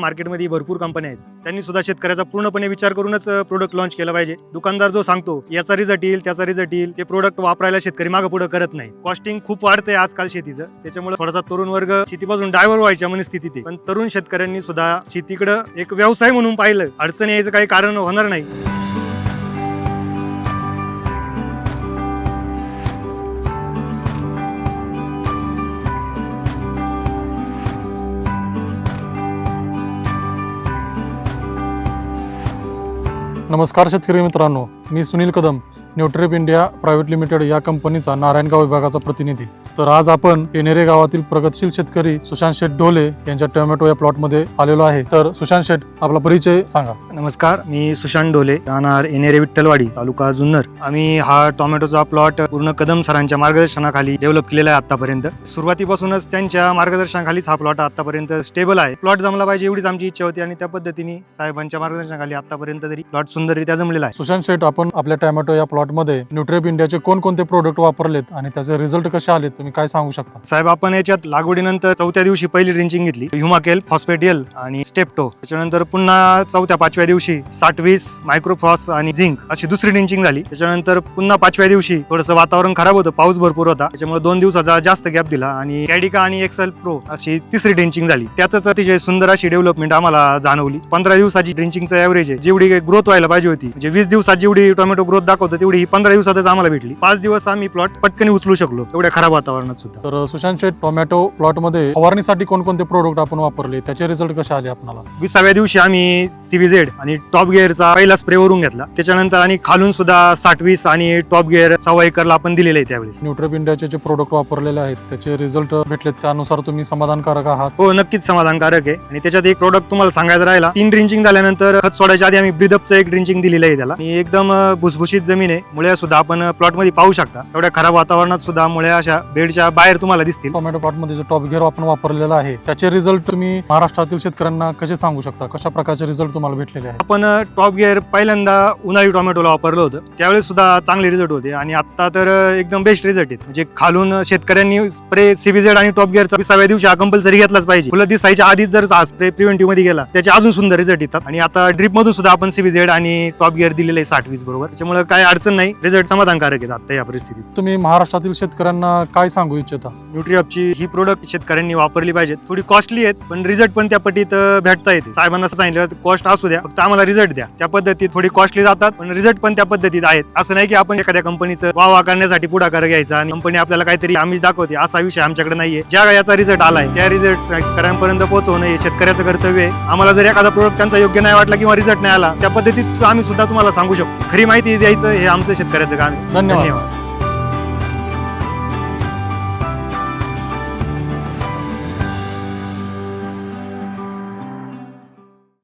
मार्केटमध्ये भरपूर कंपन्या आहेत. त्यांनी सुद्धा शेतकऱ्याचा पूर्णपणे विचार करूनच प्रोडक्ट लॉन्च केला पाहिजे. दुकानदार जो सांगतो याचा रिझल्ट येईल त्याचा रिझल्ट येईल. ते प्रोडक्ट वापरायला शेतकरी मागे पुढे करत नाही. कॉस्टिंग खूप वाढते आजकाल शेतीचं. त्याच्यामुळे थोडासा तरुण वर्ग शेतीपासून डायव्हर व्हायच्या मनस्थिती आहे. पण तरुण शेतकऱ्यांनी सुद्धा शेतीकडे एक व्यवसाय म्हणून पाहिलं. अडचण यायचं काही कारण होणार नाही. नमस्कार शेतकरी मित्रांनो मी Sunil Kadam. Nutrip India private limited या कंपनीचा नारायणगाव विभागाचा प्रतिनिधी. तर आज आपण येणेरे गावातील प्रगतशील शेतकरी सुशांत शेठ ढोले यांच्या टोमॅटो या प्लॉटमध्ये आलेलो आहे. तर सुशांत शेठ आपला परिचय सांगा. नमस्कार मी सुशांत डोले राहणार एनेरे विठ्ठलवाडी तालुका जुन्नर. आम्ही हा टोमॅटोचा प्लॉट पूर्ण कदम सरांच्या मार्गदर्शनाखाली डेव्हलप केलेला आहे आतापर्यंत. सुरुवातीपासूनच त्यांच्या मार्गदर्शनाखालीच हा प्लॉट आतापर्यंत स्टेबल आहे. प्लॉट जमला पाहिजे एवढीच आमची इच्छा होती आणि त्या पद्धतीने साहेबांच्या मार्गदर्शनाखाली आतापर्यंत तरी प्लॉट सुंदररित्या जमलेला आहे. सुशांत शेठ आपण आपल्या टोमॅटो या प्लॉटमध्ये न्यूट्रेप इंडियाचे कोणकोणते प्रोडक्ट वापरलेत आणि त्याचे रिझल्ट कसे आलेत तुम्ही काय सांगू शकता? साहेब आपण याच्यात लागवडीनंतर चौथ्या दिवशी पहिली ड्रिंचिंग घेतली. ह्युमाकेल फॉस्फेटियल आणि स्टेप्टो त्याच्यानंतर पुन्हा चौथ्या पाचव्या दिवशी साठ वीस मायक्रोफॉस आणि झिंक अशी दुसरी ड्रिंचिंग झाली. त्याच्यानंतर पुन्हा पाचव्या दिवशी थोडंसं वातावरण खराब होतं पाऊस भरपूर होता. त्याच्यामुळे दोन दिवसाचा जास्त गॅप दिला आणि कॅडिका आणि एक्सेल प्रो अशी तिसरी ड्रिंचिंग झाली. त्याच अतिशय सुंदर अशी डेव्हलपमेंट आम्हाला जाणवली. पंधरा दिवसाची ड्रिंचिंगचा ॲव्हरेज आहे. जेवढी ग्रोथ व्हायला पाहिजे होती म्हणजे वीस दिवसात जेवढी टोमॅटो ग्रोथ दाखवतो तेवढी ही पंधरा दिवसातच आम्हाला भेटली. पाच दिवस आम्ही प्लॉट पटकन उचलू शकलो. एवढ्या खराब वातावरणात सुद्धा. तर सुशांत शेठ टोमॅटो प्लॉटमध्ये फवारणीसाठी कोणकोणते प्रोडक्ट आपण वापरले? त्याचे रिझल्ट कसे आले आपल्याला विसाव्या दिवशी आम्ही सीव्हीझेड आणि टॉप गिअरचा पहिला स्प्रे वरून घेतला. त्याच्यानंतर आणि खालून सुद्धा साठ वीस आणि टॉप गिअर सव्वा एकरला आपण दिलेले आहे त्यावेळेस. न्यूट्रिप इंडियाचे जे प्रोडक्ट वापरलेले आहेत त्याचे रिझल्ट भेटलेत. त्यानुसार तुम्ही समाधानकारक आहात. हो नक्कीच समाधानकारक आहे. आणि त्याच्यात एक प्रोडक्ट तुम्हाला सांगायचं राहिला तीन ड्रिंचिंग झाल्यानंतर खत सोडायच्या आधी आम्ही ब्रिदअपचं एक ड्रिंचिंग दिलेलं आहे त्याला. आणि एकदम भुसभुशीत जमीन आहे. मुळे सुद्धा आपण प्लॉटमध्ये पाहू शकता. एवढ्या खराब वातावरणात सुद्धा मुळे अशा बेडच्या बाहेर तुम्हाला दिसतील. टोमॅटो प्लॉटमध्ये जे टॉप गिअर आपण वापरलेला आहे त्याचे रिझल्ट तुम्ही महाराष्ट्रातील शेतकऱ्यांना कसे सांगू शकता? कशा प्रकारचे रिझल्ट तुम्हाला भेटलेले आहेत? आपण टॉप गिअर पहिल्यांदा उन्हाळी टोमॅटोला वापरलं होतं. त्यावेळेस सुद्धा चांगले रिझल्ट होते आणि आता तर एकदम बेस्ट रिझल्ट आहेत. म्हणजे खालून शेतकऱ्यांनी स्प्रे सीबीझेड आणि टॉप गिअरचा विसाव्या दिवशी कंपल्सरी घेतलाच पाहिजे. फुलं दिसायच्या आधीच जर हा स्प्रे प्रिव्हेंटिव्हमध्ये गेला त्याचे अजून सुंदर रिझल्ट येतात. आणि आता ड्रिप मधून सुद्धा आपण सीबीझेड आणि टॉप गिअर दिलेले आहे साठ वीस बरोबर. त्याच्यामुळे काय अडचण नाही. रिझल्ट समाधानकारक आहेत आता या परिस्थितीत. तुम्ही महाराष्ट्रातील शेतकऱ्यांना काय सांगू इच्छिता? न्यूट्रिअपची ही प्रोडक्ट शेतकऱ्यांनी वापरली पाहिजेत. थोडी कॉस्टली आहेत पण रिझल्ट पण त्या पटीत अं, भेटता येते. साहेबांना असं सांगितलं कॉस्ट असू द्या फक्त आम्हाला रिझल्ट द्या. त्या पद्धतीत थोडी कॉस्टली जातात पण रिझल्ट पण त्या पद्धतीत आहेत. असं नाही की आपण एखाद्या कंपनीचं वावा करण्यासाठी पुढाकार घ्यायचा आणि कंपनी आपल्याला काहीतरी आम्ही दाखवते असा विषय आमच्याकडे नाहीये. ज्या याचा रिझल्ट आलाय त्या रिझल्ट शेतकऱ्यांपर्यंत पोहोचवणं हे शेतकऱ्याचं कर्तव्य आहे. आम्हाला जर एखादा प्रोडक्ट त्यांचा योग्य नाही वाटला किंवा रिझल्ट नाही आला त्या पद्धतीत आम्ही सुद्धा तुम्हाला सांगू शकतो. खरी माहिती द्यायचं हे आमचं शेतकऱ्याचं काम आहे धन्यवाद. धन्यवाद